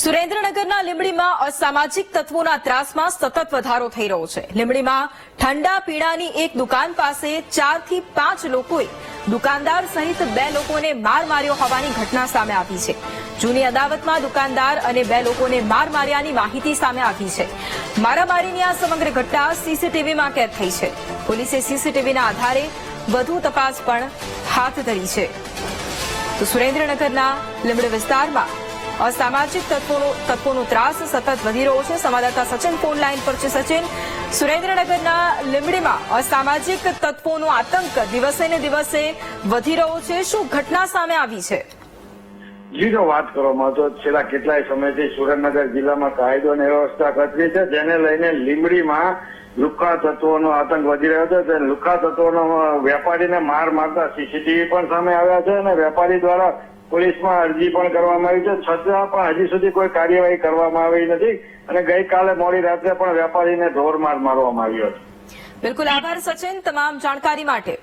સુરેન્દ્રનગરના લીંબડીમાં અસામાજિક તત્વોના ત્રાસમાં સતત વધારો થઈ રહ્યો છે. લીંબડીમાં ઠંડા પીણાની એક દુકાન પાસે ચારથી પાંચ લોકોએ દુકાનદાર સહિત બે લોકોને માર માર્યો હોવાની ઘટના સામે આવી છે. જૂની અદાવતમાં દુકાનદાર અને બે લોકોને માર માર્યાની માહિતી સામે આવી છે. મારામારીની આ સમગ્ર ઘટના સીસીટીવીમાં કેદ થઈ છે. પોલીસે સીસીટીવીના આધારે વધુ તપાસ પણ હાથ ધરી છે. તો સુરેન્દ્રનગરના લીંબડી વિસ્તારમાં અસામાજિક તત્વોનો તત્વોનો ત્રાસ સતત વધી રહ્યો છે સંવાદદાતા સચિન ફોન લાઈન પર છે સચિન સુરેન્દ્રનગરના લીંબડીમાં અસામાજિક તત્વોનો આતંક દિવસે ને દિવસે વધી રહ્યો છે. શું ઘટના સામે આવી છે? જીરો વાત કરવામાં તો છેલ્લા કેટલાય સમયથી સુરેન્દ્રનગર જિલ્લામાં કાયદો અને વ્યવસ્થા કથરી છે, જેને લઈને લીંબડીમાં લુક્કા તત્વોનો આતંક વધી રહ્યો છે. તે લુક્કા તત્વોનો વેપારીને માર મારતા સીસીટીવી પણ સામે આવ્યા છે અને વેપારી દ્વારા પોલીસમાં અરજી પણ કરવામાં આવી છે. છતાં પણ હજી સુધી કોઈ કાર્યવાહી કરવામાં આવી નથી અને ગઈકાલે મોડી રાત્રે પણ વેપારીને ઢોર માર મારવામાં આવ્યો છે. બિલકુલ આભાર સચિન તમામ જાણકારી માટે.